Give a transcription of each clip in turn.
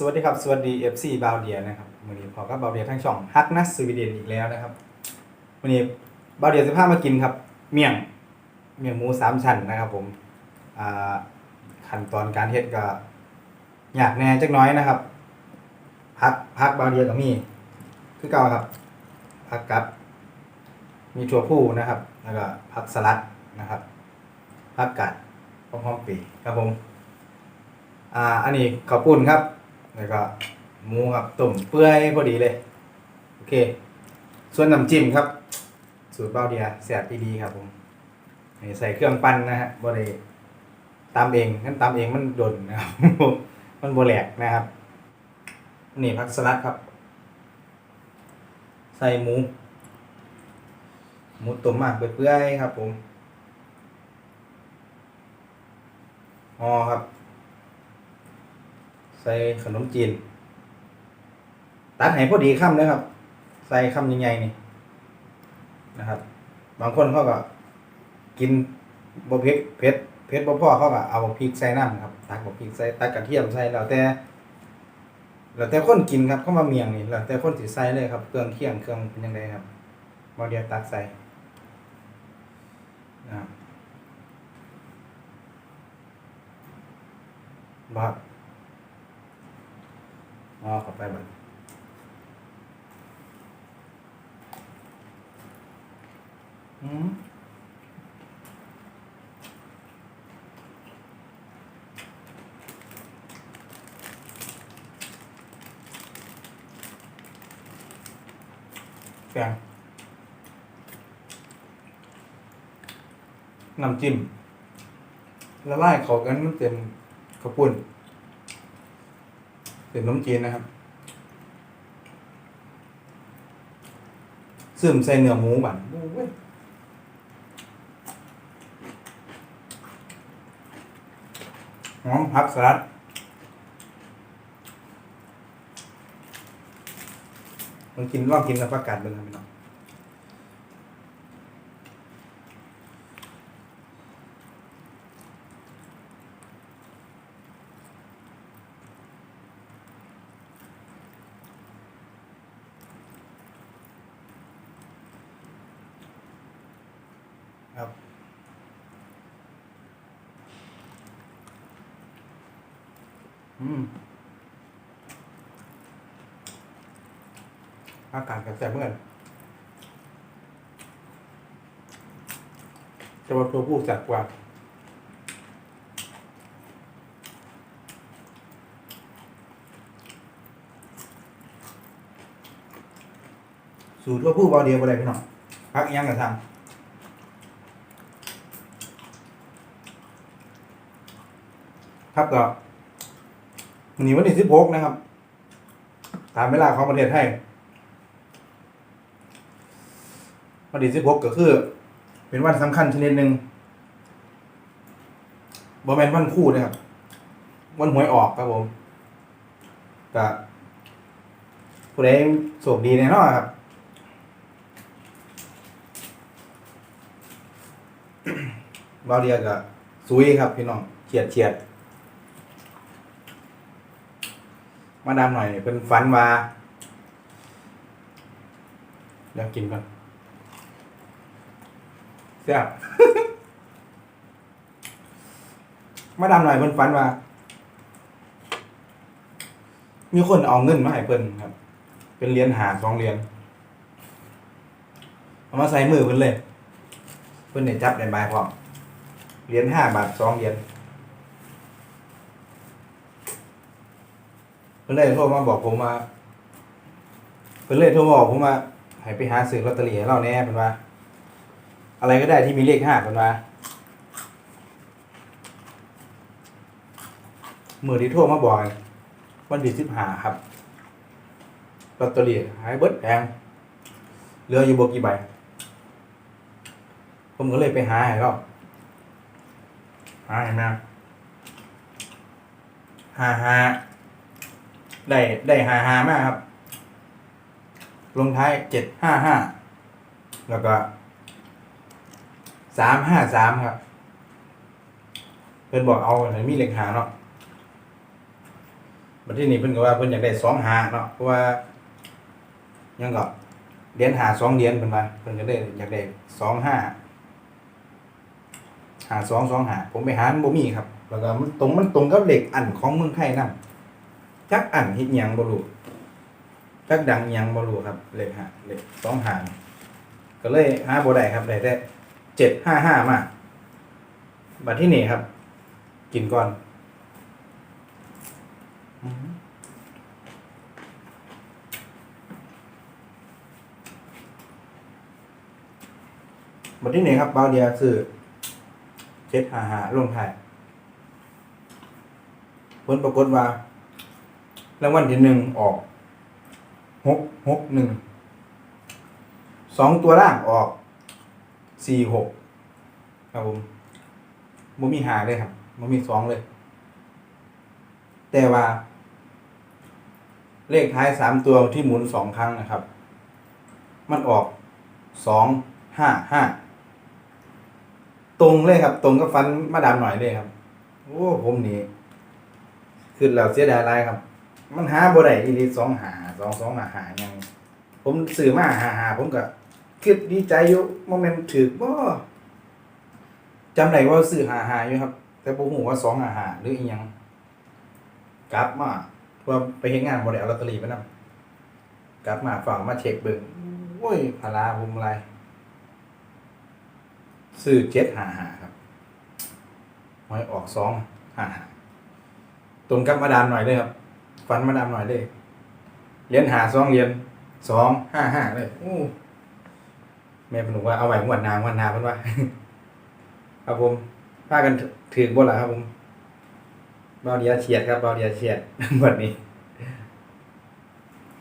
สวัสดีครับ สวัสดี FC บาวเดียนะครับวันนี้พอกับบาวเดียทั้งช่องฮักนัสสวีเดนอีกแล้วนะครับวันนี้บาวเดียจะพามากินครับ เมี่ยงเมี่ยงหมูสามชั้นนะครับผมอ่าขั้นตอนการเฮ็ดก็อยากแน่จักน้อยนะครับพักพักบาวเดียก็มีคือเก่าครับพักกับ มีถั่วพูนะครับแล้วก็ผักสลัดนะครับผักกัดพร้อมๆปีครับผมอ่าอันนี้ข้าวปุ้นครับ แล้วก็หมูครับต้มเปื่อยพอดีเลย โอเค ส่วนน้ำจิ้มครับ สูตรเบ้าเดียแซ่บดีๆครับผมใส่เครื่องปั้นนะฮะบ่ได้ตามเองงั้นตามเองมันดนนะครับ มันบ่แหลกนะครับ นี่ผักสลัดครับ ใส่หมู หมูต้มมากเปื่อยๆครับผมห่อครับ ส่ขนมจีน ตัดให้พอดีคำนะครับ ใส่คำใหญ่ๆนี่นะครับ บางคนเขาก็ กินบะเพ็ดเผ็ดเผ็ดบ่พอเขาก็เอาพริกใส่น้ำครับ ตักบะพริกใส่ตักกระเทียมใส่แล้วแต่แล้วแต่คนกินครับเข้ามาเมียงนี่แล้วแต่คนสิใส่เลยครับ เครื่องเคียงเครื่องเป็นยังไงครับบาเดียวตักใส่นะครับ บครับอ๋อเข้าไปบัดอืมแกงน้ำจิ้มละลายเข้ากันมันเต็มข้าวปุ้น เป็นน้ำจีนนะครับซึมใส่เนื้อหมูบั่นโอ้ยหอมผักสลัดมันกินลองกินกับผักกาดเบิ่งครับพี่น้อง อากาศกับแสบเมื่อนจะว่าตัวผู้จัดกว่าสูตรตัวผู้เบาเดียวไปเลยพี่น้องพักอีกอยังกับทำครับก็วันนี้วันที่สิบหกนะครับ ตามเวลาของประเทศไทย วันที่สิบหกก็คือ เป็นวันสำคัญชนิดหนึ่งบอแมนวันคู่นะครับ วันหวยออกครับผมก็ผู้ใดโชคดีแน่นอนครับบาเดียกับซุยครับ พี่น้องเฉียดเฉียดมาดามหน่อยเป็นฝันว่าเดี๋ยวกินก่อน เสียบมาดามหน่อยเป็นฝันว่า มีคนเอาเงินมาให้เพิ่นครับ เป็นเหรียญหาสองเหรียญเอามาใส่มือเพิ่นเลย เพิ่นเนี่ยจับในใบพร้อมเหรียญห้าบาทสองเหรียญเพิ่นเลยโทรมาบอกผมว่าเพิ่นเลยโทรมาบอกผมว่าให้ไปหาซื้อลอตเตอรี่ให้เราแหน่เพิ่นว่า อะไรก็ได้ที่มีเลขห้าเพิ่นว่ามือที่โทรมาบอกวันที่สิบห้าครับลอตเตอรี่หายเบิดแพงเหลืออยู่บกี่ใบ ผมก็เลยไปหาให้เราหาเห็นไหมหาหาได้ได้หาหามากครับ ลงท้ายเจ็ดห้าห้าแล้วก็ สามห้าสามครับ เพื่อนบอกเอาไหนมีเลขหาเนาะบัดที่นี่เพิ่อนก็ว่าเพิ่อนอยากได้สองหาเนาะเพราะว่ายังก็เหรียญหาสองเหรียญเพิ่อนว่าเพิ่อนก็ได้อยากได้สองห้าหาสองสองหาผมไปหามันบ่มีครับ แล้วก็มันตรงมันตรงกับเหล็กอันของเมืองไทยนํจักอันเฮ็ดหยังบ่รู้จักดังหยังบ่รู้ครับเหลขหาเหลขสองหาก็เลยหาบ่ได้ครับได้แต่ เจ็ดห้าห้ามาบัดที่นี่ครับ กินก่อนบัดที่นี่ครับบาเดียคือเจ็ดหาหาลงท้ายผลปรากฏว่ารางวัลที่หนึ่งออกหกหกหนึ่งสองตัวล่างออก สี่หกครับผมบ่มีหาเลยครับบ่มีสองเลย แต่ว่า เลขท้ายสามตัวที่หมุนสองครั้งนะครับ มันออกสองห้าห้าตรงเลยครับ ตรงกับฟันมาดามหน่อยเลยครับ โอ้ผมนี่คือเราเสียดายไรครับ มันหาบ่ได้อีหลีสองหาสองสองหาหายังผมซื้อมาหาหาผมก็ คิดดีใจอยู่โมเมนต์ถือบ่จำได้ว่าซื้อหาหาอยู่ครับ แต่ผมหูว่าสองหาหาหรืออีหยังกลับมาเพื่อไปเฮ็ดงานบ่ได้เอาลอตเตอรี่ไปนํกลับมาฝากมาเช็คเบิ่งโอ้ยพาราผมอะไรซื้อเจ็ดหาหาครับหวยออกสองหาหาตรงกับมาดามหน่อยเลยครับฟันมาดามหน่อยเลยเหรียญหาสองเหรียญสองห้าห้าเลยอู้ แม่เป็นหนูว่าเอาไว้งวดหนางวดหนาเพิ่นว่า ครับผมพากันถือบ่ล่ะครับผมเบาเดียเฉียดครับเบาเดียเฉียดงวดนี้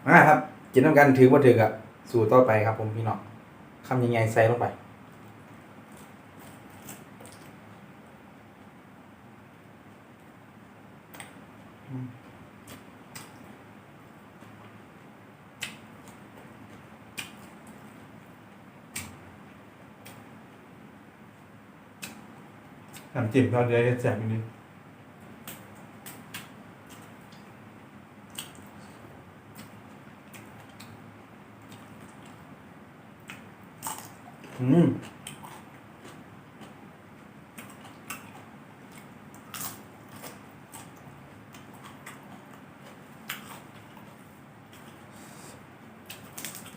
มาครับกินน้ำกันถือบ่ถืออะสู่ต่อไปครับ ผมพี่น้องคำยังไงใส่ลงไป น้ำจิ้มเราเดี๋ยวจะแจกอีกนิดอืม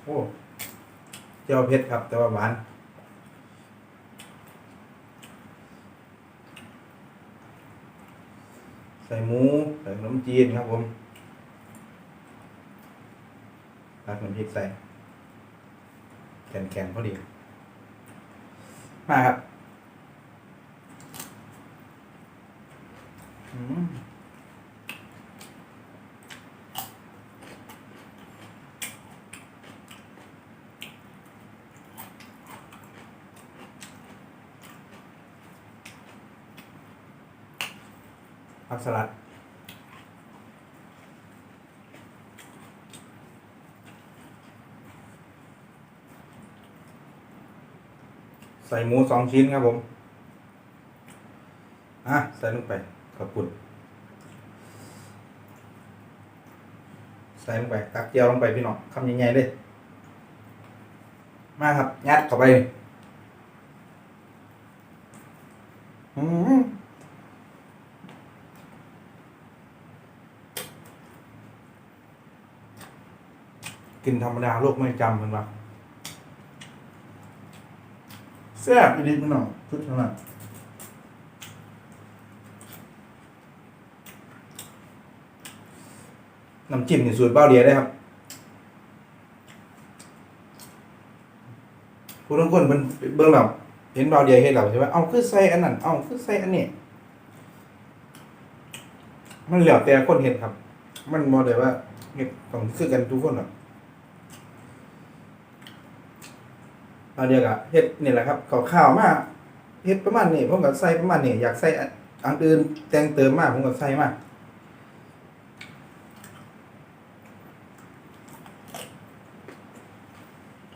โอ้เจ้าเพชรครับ แต่ว่าหวาน ใส่หมู ใส่ขนม จีนครับผมตักน้ำพริกใส่แข็งๆพอดี มาครับอักสลัด ใส่หมูสองชิ้นครับผม อะ ใส่ลงไปขอบคุณใส่ลงไปตักเจียวลงไปพี่น้องคำใหญ่ๆเลยมาครับ ยัดเข้าไปอืมกินธรรมดาโลกไม่จำเห็นปะ แซ่บอีดีพี่น้องทุกท่านน้ำจิ้มนี่สูตรเบ้าเดียได้ครับผู้ทุกคนเป็นเบื้องหลังเห็นเบ้าเดียเห็นเราใช่ไหมเอาคือใส่อันนั้นเอาคือใส่อันนี้มันเหลือแต่คนเห็นครับ มันบอกเลยว่าเห็ดต้องคือกันทุกคนหรอ เอาเดียวกับเฮ็ดนี่แหละครับข้าวๆมาเฮ็ดประมาณนี้ผมก็ใส่ประมาณนี้อยากใส่อันอื่นแต่งเติมมากผมก็ใส่มาก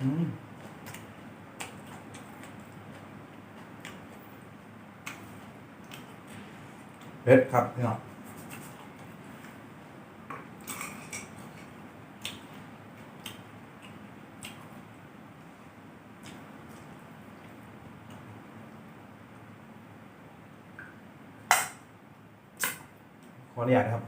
อืมเผ็ดครับพี่น้อง ขออนุญาตครับ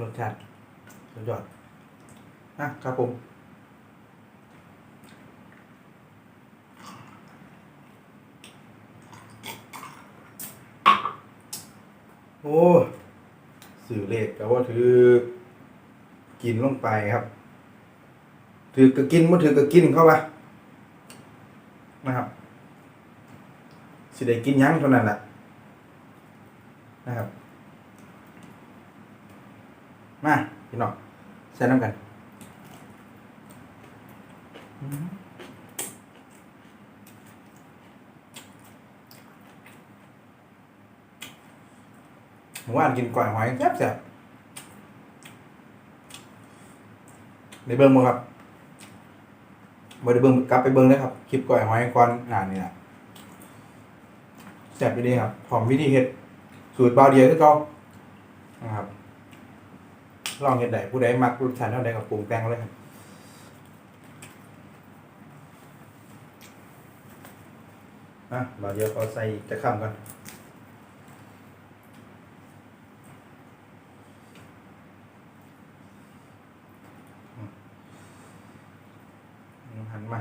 รสชาติสุดยอดนะครับผม อ้สื่อเลขก็ว่าถือกินลงไปครับ ถือก็กินมาถือก็กินเข้าไปนะครับ สิได้กินยั้งเท่านั้นแหละนะครับ มาพี่น้องใส่น้ำกัน หมูอ่านกินก่อยหอยแซ่บแซ่บในเบิ้งมั้งครับบ่ได้เบิ้งกลับไปเบิ้งเลยครับ คลิปก่อยหอยก่อนงานนี่แหละแซ่บไปดีครับหอมวิธีเฮ็ด สูตรบาเดียวคือเก่านะครับ ลองเห็ดใดผู้ใดมักรสชาติเท่าใดกับปรุงแต่งเลยครับอะบาดเดียวเขาใส่จะข้ามกันอืมหันมา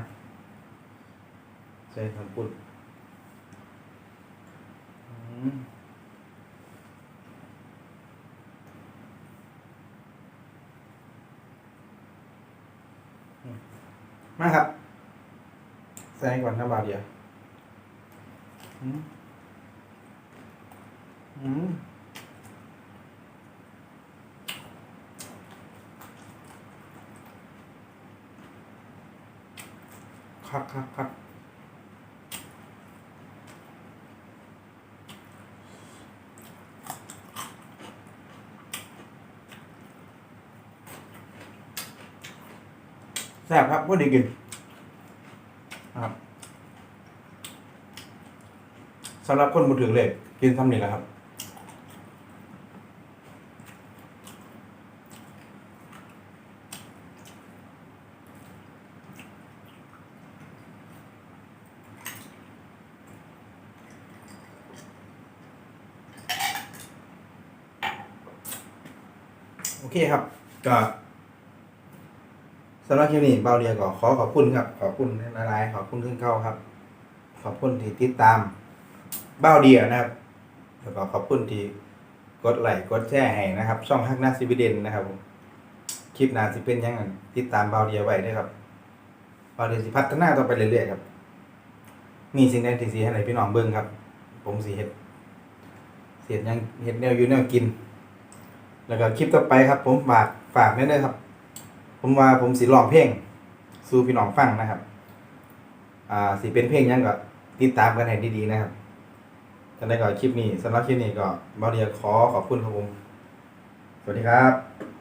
ใส่ถังปุ่นอืมมาครับใส่ก่อนนะบาทเดียวอืมอืมครับครับครั แซ่บครับว่าดีกินครับสำหรับคนมือถือเล็กกินทำนี่แหละครับโอเคครับก็ สำหรับคลิปนี้เบาเรียก็ขอขอบคุณครับ ขอบคุณหลายๆขอบคุณขึ้นเข้าครับ ขอบคุณที่ติดตามเบาเดียนะครับแล้วก็ขอบคุณที่กดไลค์กดแชร์ให้นะครับ ช่องฮักนาซิบิเดนนะครับผมคลิปหน้าสิเป็นยังไงติดตามเบาเดียไว้ด้วยครับเบาเดียสิพัฒนาต่อไปเรื่อยๆครับมีสิ่งใดที่สีให้ไหนพี่น้องเบิ้งครับ ผมสีเห็ดเสียดยังเห็ดแนวอยู่แนวกิน แล้วก็คลิปต่อไปครับ ผมฝากฝากไว้ด้วยครับ ผมว่าผมสีร้องเพลงสู่พี่น้องฟังนะครับ อ่าสิเป็นเพลงยังก็ติดตามกันให้ดีๆนะครับกันได้ก่อนคลิปนี้สำหรับคลิปนี้ก็บาเดียขอขอบคุณครับผม สวัสดีครับ